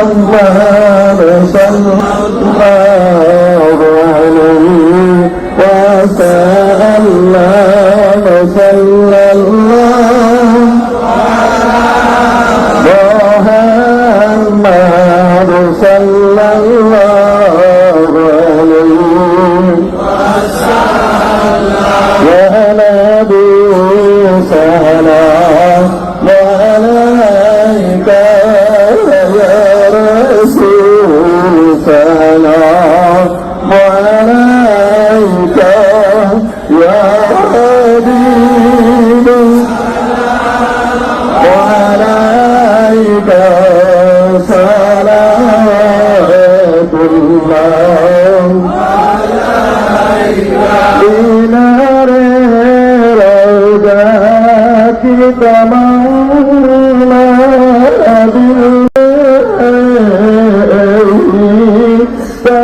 محمد صلى الله عليه وسلم صلى الله محمد صلى الله رسول سلام عليك يا حبيب وعليك صلاة الله دينار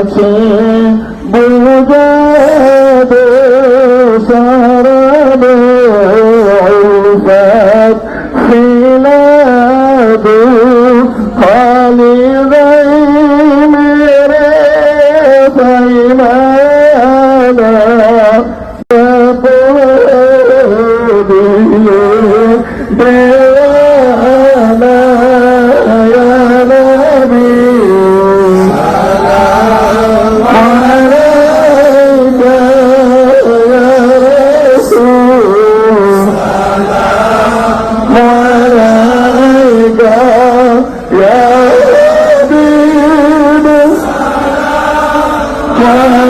আছে বুঝাবে সারাবে উলফাত ফিলাবে খালি রে মেরে পাইমা Akbar